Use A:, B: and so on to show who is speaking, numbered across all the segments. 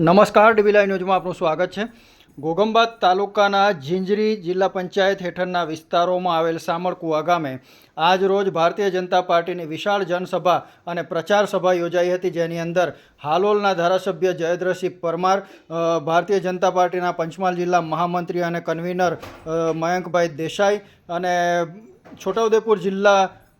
A: નમસ્કાર ડીબીલાઈ ન્યૂઝમાં આપનું સ્વાગત છે. ઘોગંબાદ તાલુકાના ઝીંઝરી જિલ્લા પંચાયત હેઠળના વિસ્તારોમાં આવેલ સામરકુવા ગામે આજ રોજ ભારતીય જનતા પાર્ટીની વિશાળ જનસભા અને પ્રચાર સભા યોજાઈ હતી. જેની અંદર હાલોલના ધારાસભ્ય જયદ્રસિંહ પરમાર ભારતીય જનતા પાર્ટીના પંચમહાલ જિલ્લા મહામંત્રી અને કન્વીનર મયંકભાઈ દેસાઈ અને છોટાઉદેપુર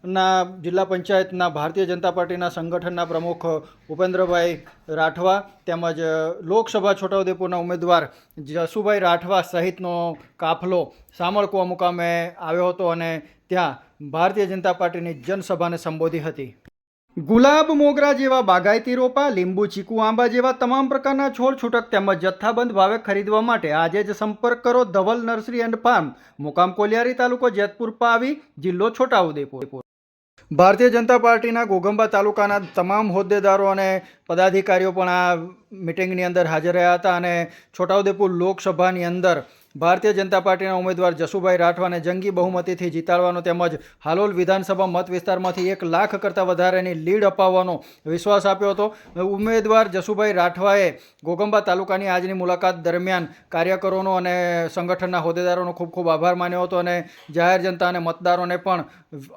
A: જિલ્લાના જિલ્લા પંચાયતના ભારતીય જનતા પાર્ટીના સંગઠનના પ્રમુખ ઉપેન્દ્રભાઈ રાઠવા તેમજ લોકસભા છોટાઉદેપુરના ઉમેદવાર જસુભાઈ રાઠવા સહિતનો કાફલો સામળકુવા મુકામે આવ્યો હતો અને ત્યાં ભારતીય જનતા પાર્ટીની જનસભાને સંબોધી હતી. ગુલાબ મોગરા જેવા બાગાયતી રોપા, લીંબુ, ચીકુ આંબા જેવા તમામ પ્રકારના છોડ છૂટક તેમજ જથ્થાબંધ ભાવે ખરીદવા માટે આજે જ સંપર્ક કરો ધવલ નર્સરી એન્ડ ફાર્મ, મુકામ કોલિયારી તાલુકો જેતપુર પાવી, જિલ્લો છોટાઉદેપુર. ભારતીય જનતા પાર્ટીના ગોગંબા તાલુકાના તમામ હોદ્દેદારો અને પદાધિકારીઓ પણ આ મિટિંગની અંદર હાજર રહ્યા હતા અને છોટાઉદેપુર લોકસભાની અંદર ભારતીય જનતા પાર્ટીના ઉમેદવાર જસુભાઈ રાઠવાને જંગી બહુમતીથી જીતાડવાનો તેમજ હાલોલ વિધાનસભા મત વિસ્તારમાંથી એક લાખ કરતાં વધારેની લીડ અપાવવાનો વિશ્વાસ આપ્યો હતો. ઉમેદવાર જસુભાઈ રાઠવાએ ગોગંબા તાલુકાની આજની મુલાકાત દરમિયાન કાર્યકરોનો અને સંગઠનના હોદ્દેદારોનો ખૂબ ખૂબ આભાર માન્યો હતો અને જાહેર જનતા અને મતદારોને પણ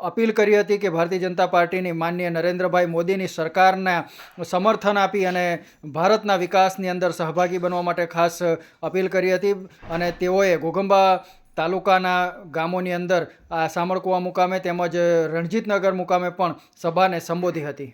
A: અપીલ કરી હતી કે ભારતીય જનતા પાર્ટીની માનનીય નરેન્દ્રભાઈ મોદીની સરકારના સમર્થન આપી અને ભારતના વિકાસની અંદર સહભાગી બનવા માટે ખાસ અપીલ કરી હતી અને તેઓએ ઘોઘંબા તાલુકાના ગામોની અંદર આ સામરકુવા મુકામે તેમજ રણજીતનગર મુકામે પણ સભાને સંબોધી હતી.